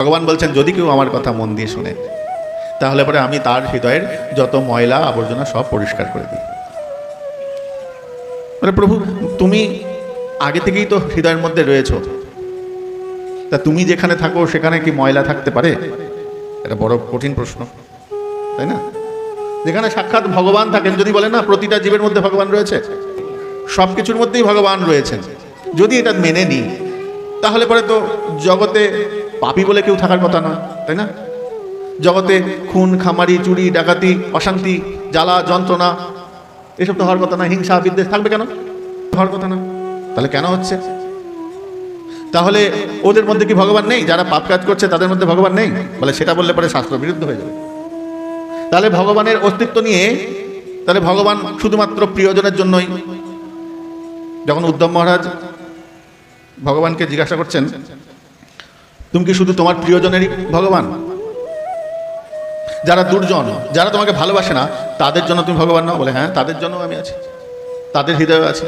ভগবান বলছেন, যদি কেউ আমার কথা মন দিয়ে শোনে, তাহলে পরে আমি তার হৃদয়ের যত ময়লা, আবর্জনা সব পরিষ্কার করে দিই। মানে প্রভু, তুমি আগে থেকেই তো হৃদয়ের মধ্যে রয়েছো। তা তুমি যেখানে থাকো, সেখানে কি ময়লা থাকতে পারে? এটা বড় কঠিন প্রশ্ন, তাই না? যেখানে সাক্ষাৎ ভগবান থাকেন, যদি বলে না, প্রতিটা জীবের মধ্যে ভগবান রয়েছে সব কিছুর মধ্যেই ভগবান রয়েছেন। যদি এটা মেনে নিই, তাহলে পরে তো জগতে পাপী বলে কেউ থাকার কথা নয়, তাই না? জগতে খুন, খামারি, চুরি, ডাকাতি, অশান্তি, জ্বালা, যন্ত্রণা, এসব তো হওয়ার কথা না হিংসা, বিদ্বেষ থাকবে কেন? হওয়ার কথা না তাহলে কেন হচ্ছে? তাহলে ওদের মধ্যে কি ভগবান নেই? যারা পাপ কাজ করছে, তাদের মধ্যে ভগবান নেই? বলে সেটা বললে পরে শাস্ত্র বিরুদ্ধ হয়ে যাবে। তাহলে ভগবানের অস্তিত্ব নিয়ে, তাহলে ভগবান শুধুমাত্র প্রিয়জনের জন্যই, যখন উদ্ধব মহারাজ ভগবানকে জিজ্ঞাসা করছেন তুমি কি শুধু তোমার প্রিয়জনেরই ভগবান? যারা দুর্জন, যারা তোমাকে ভালোবাসে না, তাদের জন্য তুমি ভগবান নাও? বলে হ্যাঁ তাদের জন্য আমি আছি। তাদের হৃদয় আছে।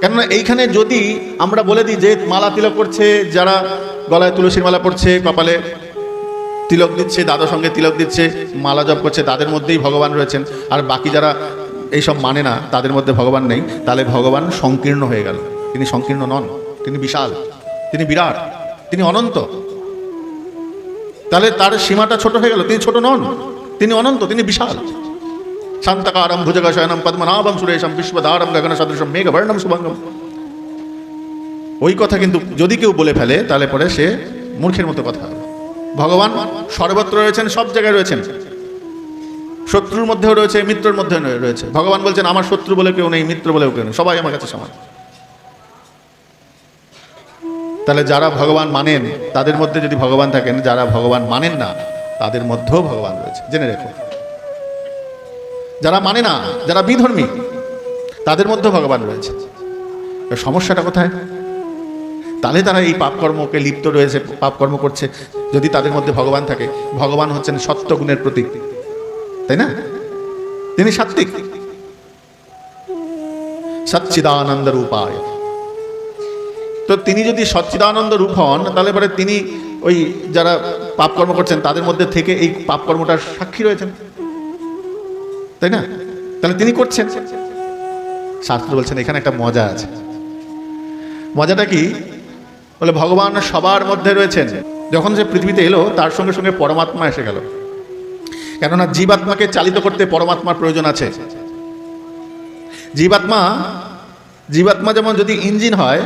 কেননা এইখানে যদি আমরা বলে দিই যে মালা তিলক করছে, যারা গলায় তুলসীর মালা পড়ছে, কপালে তিলক দিচ্ছে, দাদার সঙ্গে তিলক দিচ্ছে, মালা জপ করছে, তাদের মধ্যেই ভগবান রয়েছেন। আর বাকি যারা এইসব মানে না, তাদের মধ্যে ভগবান নেই। তাহলে ভগবান সংকীর্ণ হয়ে গেল। তিনি সংকীর্ণ নন, তিনি বিশাল। তিনি বিরাট, তিনি অনন্ত। তাহলে তার সীমাটা ছোট হয়ে গেল, তিনি ছোট নন, তিনি অনন্ত, তিনি বিশাল। শান্তকারম ভুজগশয়নম পদ্মনাভম সুরেশম বিশ্বদারম গগন সদৃশম মেঘবর্ণম শুভঙ্গম। ওই কথা কিন্তু যদি কেউ বলে ফেলে, তাহলে পরে সে মূর্খের মতো কথা। ভগবান সর্বত্র রয়েছেন, সব জায়গায় রয়েছেন। শত্রুর মধ্যেও রয়েছে, মিত্রের মধ্যেও রয়েছে। ভগবান বলছেন, আমার শত্রু বলে কেউ নেই, মিত্র বলেও কেউ নেই, সবাই আমার কাছে সমান। তাহলে যারা ভগবান মানেন, তাদের মধ্যে যদি ভগবান থাকেন, যারা ভগবান মানেন না, তাদের মধ্যেও ভগবান রয়েছে। জেনে রেখো। যারা মানে না, যারা বিধর্মী, তাদের মধ্যেও ভগবান রয়েছে। সমস্যাটা কোথায়? তাহলে তারা এই পাপকর্মকে লিপ্ত রয়েছে, পাপকর্ম করছে, যদি তাদের মধ্যে ভগবান থাকে। ভগবান হচ্ছেন সত্যগুণের প্রতীক। তাই না? তিনি সাত্বিক সচ্চিদানন্দ রূপায়। তো তিনি যদি সচ্চিদানন্দ রূপ হন, তাহলে পরে তিনি ওই যারা পাপকর্ম করছেন, তাদের মধ্যে থেকে এই পাপকর্মটার সাক্ষী রয়েছেন। তাই না? তাহলে তিনি করছেন। শাস্ত্র বলছেন, এখানে একটা মজা আছে। মজাটা কি? বলে, ভগবান সবার মধ্যে রয়েছেন। যখন সে পৃথিবীতে এলো, তার সঙ্গে সঙ্গে পরমাত্মা এসে গেল। কেননা জীবাত্মাকে চালিত করতে পরমাত্মার প্রয়োজন আছে। জীবাত্মা জীবাত্মা যেমন যদি ইঞ্জিন হয়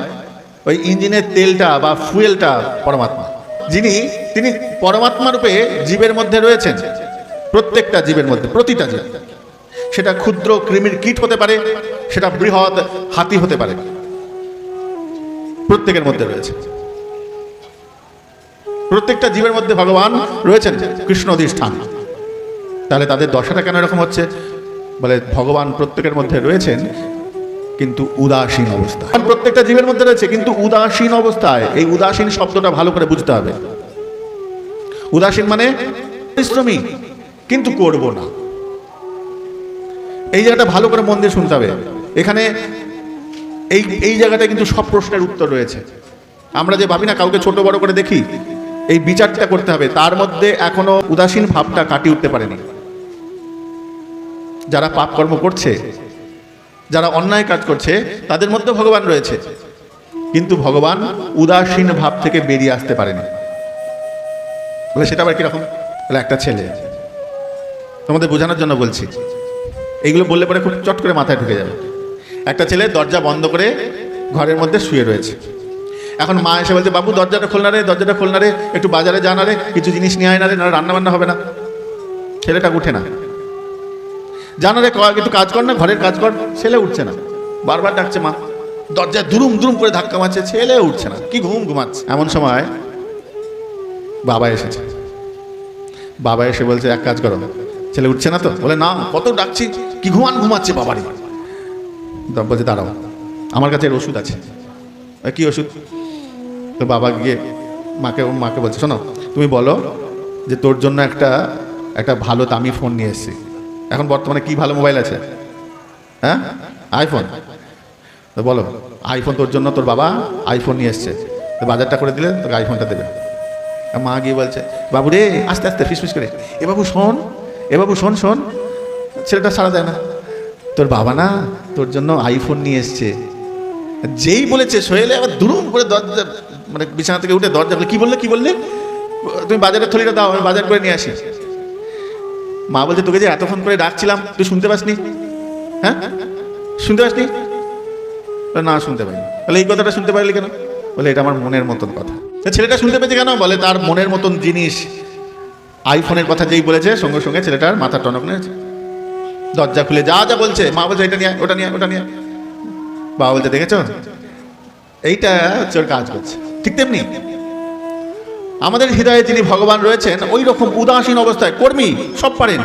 ওই ইঞ্জিনের তেলটা বা ফুয়েলটা পরমাত্মা। যিনি, তিনি পরমাত্মা রূপে জীবের মধ্যে রয়েছেন। প্রত্যেকটা জীবের মধ্যে, প্রতিটা জীব। সেটা ক্ষুদ্র কৃমির কীট হতে পারে, সেটা বৃহৎ হাতি হতে পারে। প্রত্যেকের মধ্যে রয়েছে। প্রত্যেকটা জীবের মধ্যে ভগবান রয়েছেন, কৃষ্ণ অধিষ্ঠান। তাহলে তাদের দশাটা কেন এরকম হচ্ছে? বলে ভগবান প্রত্যেকের মধ্যে রয়েছেন কিন্তু উদাসীন অবস্থা। প্রত্যেকটা জীবের মধ্যে রয়েছে, কিন্তু উদাসীন অবস্থায়, এই উদাসীন শব্দটা ভালো করে বুঝতে হবে। উদাসীন মানে পরিশ্রমী, কিন্তু করব না। এই জায়গাটা ভালো করে মন দিয়ে শুনতে হবে। এখানে এই এই জায়গাটা কিন্তু সব প্রশ্নের উত্তর রয়েছে। আমরা যে ভাবি না, কাউকে ছোট বড় করে দেখি, এই বিচারটা করতে হবে। তার মধ্যে এখনও উদাসীন ভাবটা কাটিয়ে উঠতে পারেনি। যারা পাপ কর্ম করছে যারা অন্যায় কাজ করছে, তাদের মধ্যে ভগবান রয়েছে। কিন্তু ভগবান উদাসীন ভাব থেকে বেরিয়ে আসতে পারেনি। বলে, সেটা আবার কীরকম? বলে, একটা ছেলে। তোমাদের বোঝানোর জন্য বলছি। এইগুলো বললে পরে খুব চট করে মাথায় ঢুকে যাবে। একটা ছেলে দরজা বন্ধ করে ঘরের মধ্যে শুয়ে রয়েছে। এখন মা এসে বলছে, বাবু, দরজাটা খোলনা রে, দরজাটা খোলনা রে, একটু বাজারে জানা রে কিছু জিনিস নিয়ে আয় না রে না রান্না বান্না হবে না। ছেলেটা উঠে না। জানা রে ক- একটু কাজ কর না ঘরের কাজ কর ছেলে উঠছে না। বারবার ডাকছে মা দরজায় দুরুম দুরুম করে ধাক্কা মারছে ছেলে উঠছে না কি ঘুম ঘুমাচ্ছে। এমন সময় বাবা এসেছে। বাবা এসে বলছে এক কাজ করো ছেলে উঠছে না তো? বলে না কত ডাকছি কি ঘুমান ঘুমাচ্ছে বাবারই বলছে দাঁড়াও আমার কাছে এর ওষুধ আছে। "এ, কি ওষুধ? তো বাবা গিয়ে মাকে মাকে বলছে শোনো তুমি বলো যে তোর জন্য একটা একটা ভালো দামি ফোন নিয়ে এসেছি। এখন বর্তমানে কি ভালো মোবাইল আছে? হ্যাঁ? আইফোন তো বলো আইফোন তোর জন্য, তোর বাবা আইফোন নিয়ে এসছে। তো বাজারটা করে দিলে তোকে আইফোনটা দেবে। মা গিয়ে বলছে, বাবু রে, আস্তে আস্তে, ফিসফিস করে। এ বাবু শোন, এ বাবু শোন শোন। ছেলেটা সারা দেয় না। তোর বাবা না তোর জন্য আইফোন নিয়ে এসছে। যেই বলেছে, সোহেলে আবার দুরুম করে দরজা মানে বিছানা থেকে উঠে দরজা কি বললে কি বললে? তুমি বাজারের থলিটা দাও, আমি বাজার করে নিয়ে আসি। মা বলছে, তোকে যে এতক্ষণ করে ডাকছিলাম, তুই শুনতে পাসনি? হ্যাঁ? শুনতে পাসনি? না, শুনতে পাইনি। তাহলে এই কথাটা শুনতে পারলি কেন? বলে, এটা আমার মনের মতন কথা। ছেলেটা শুনতে পেয়েছে কেন? বলে, তার মনের মতন জিনিস আইফোনের কথা যেই বলেছে, সঙ্গে সঙ্গে ছেলেটার মাথা টনক নিয়েছে দরজা খুলে, যা যা বলছে, মা বলছে, এটা নিয়ে ওটা নিয়ে ওটা নিয়ে বাবা বলছে, দেখেছ? এইটা হচ্ছে ওর কাজ করছে। ঠিক তেমনি আমাদের হৃদয়ে যিনি ভগবান রয়েছেন ওই রকম উদাসীন অবস্থায় কর্মী সব পারেন।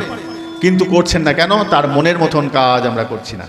কিন্তু করছেন না কেন? তার মনের মতন কাজ আমরা করছি না।